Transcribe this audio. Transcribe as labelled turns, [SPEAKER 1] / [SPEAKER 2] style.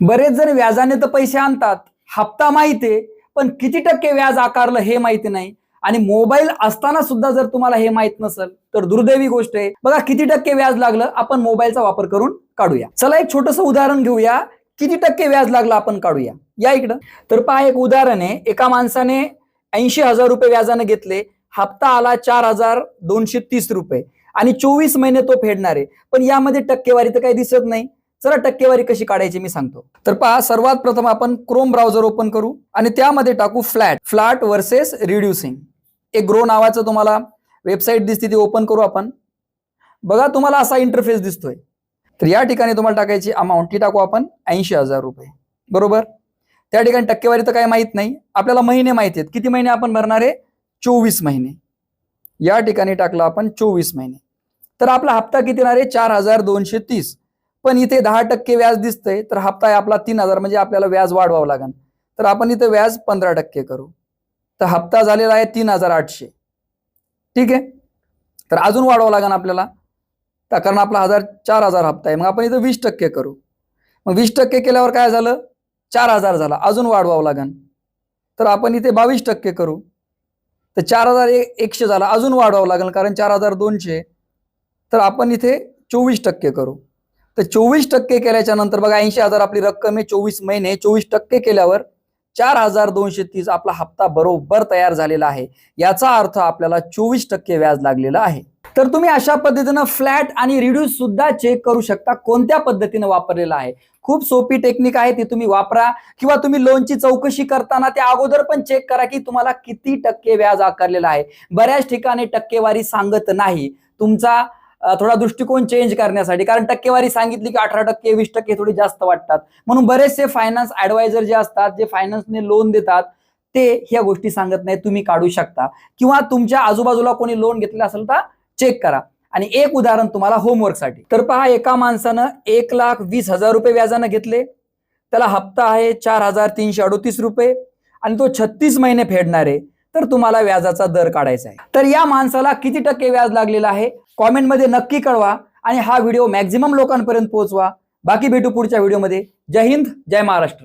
[SPEAKER 1] बरेच जण व्याजाने तर पैसे आणतात. हप्ता माहिती आहे पण किती टक्के व्याज आकारलं हे माहिती नाही. आणि मोबाईल असताना सुद्धा जर तुम्हाला हे माहीत नसेल तर दुर्दैवी गोष्ट आहे. बघा किती टक्के व्याज लागलं आपण मोबाईलचा वापर करून काढूया. चला एक छोटस उदाहरण घेऊया. किती टक्के व्याज लागलं आपण काढूया. या इकडं. तर पहा एक उदाहरण आहे. एका माणसाने ऐंशी हजार रुपये व्याजाने घेतले. हप्ता आला चार हजार दोनशे तीस रुपये. आणि चोवीस महिने तो फेडणार आहे. पण यामध्ये टक्केवारी तर काही दिसत नाही. चला टक्केवारी कशी काढायची मी सांगतो. तर पहा सर्वात प्रथम आपण क्रोम ब्राउझर ओपन करू आणि त्यामध्ये टाकू फ्लॅट फ्लॅट वर्सेस रिड्युसिंग एक ग्रो नावाचं तुम्हाला वेबसाईट दिसते ती ओपन करू आपण. बघा तुम्हाला असा इंटरफेस दिसतोय. तर या ठिकाणी तुम्हाला टाकायची अमाऊंट ती टाकू आपण ऐंशी हजार रुपये. बरोबर? त्या ठिकाणी टक्केवारी तर काही माहीत नाही. आपल्याला महिने माहिती आहेत. किती महिने आपण भरणार आहे? चोवीस महिने. या ठिकाणी टाकला आपण चोवीस महिने. तर आपला हप्ता किती येणार आहे? चार हजार दोनशे तीस. पण इथे दहा टक्के व्याज दिसतंय तर हप्ता आहे आपला तीन हजार म्हणजे आपल्याला व्याज वाढवावं लागेल तर आपण इथे व्याज पंधरा टक्के करू. तर हप्ता झालेला आहे तीन हजार आठशे. ठीक आहे? तर अजून वाढवावं लागेल आपल्याला. तर कारण आपला हजार चार हजार हप्ता आहे. मग आपण इथं वीस टक्के करू. मग वीस टक्के केल्यावर काय झालं? चार हजार झाला. अजून वाढवावं लागेल तर आपण इथे बावीस टक्के करू. तर चार हजार एकशे झाला. अजून वाढवावं लागेल कारण चार हजार दोनशे. तर आपण इथे चोवीस टक्के करू. तर चोवीस टक्के केल्याच्यानंतर बघा ऐंशी हजार आपली रक्कम आहे चोवीस महिने चोवीस टक्के केल्यावर चार हजार दोनशे तीस आपला हप्ता बरोबर तयार झालेला आहे. याचा अर्थ आपल्याला चोवीस टक्के व्याज लागलेलं आहे. तर तुम्ही अशा पद्धतीनं फ्लॅट आणि रिड्यूस सुद्धा चेक करू शकता कोणत्या पद्धतीनं वापरलेला आहे. खूप सोपी टेक्निक आहे ती तुम्ही वापरा किंवा तुम्ही लोनची चौकशी करताना त्या अगोदर पण चेक करा की तुम्हाला किती टक्के व्याज आकारलेलं आहे. बऱ्याच ठिकाणी टक्केवारी सांगत नाही. तुमचा थोडा दृष्टिकोन चेंज करण्यासाठी. कारण टक्केवारी सांगितली की अठरा टक्के वीस टक्के थोडी जास्त वाटतात. म्हणून बरेचसे फायनान्स ऍडवायझर जे असतात जे फायनान्सने लोन देतात ते ह्या गोष्टी सांगत नाही तुम्ही काढू शकता. किंवा तुमच्या आजूबाजूला कोणी लोन घेतलेलं असेल तर चेक करा. आणि एक उदाहरण तुम्हाला होमवर्कसाठी तर पहा एका माणसानं एक लाख वीस हजार रुपये व्याजानं घेतले. त्याला हप्ता आहे चार हजार तीनशे अडोतीस रुपये. आणि तो छत्तीस महिने फेडणार. आहे तर तुम्हाला व्याजाचा दर काढायचा आहे. तर या माणसाला किती टक्के व्याज लागलेलं आहे? कॉमेंटमध्ये नक्की कळवा आणि हा व्हिडिओ मॅक्झिमम लोकांपर्यंत पोहोचवा. बाकी भेटू पुढच्या व्हिडिओमध्ये. जय हिंद जय महाराष्ट्र.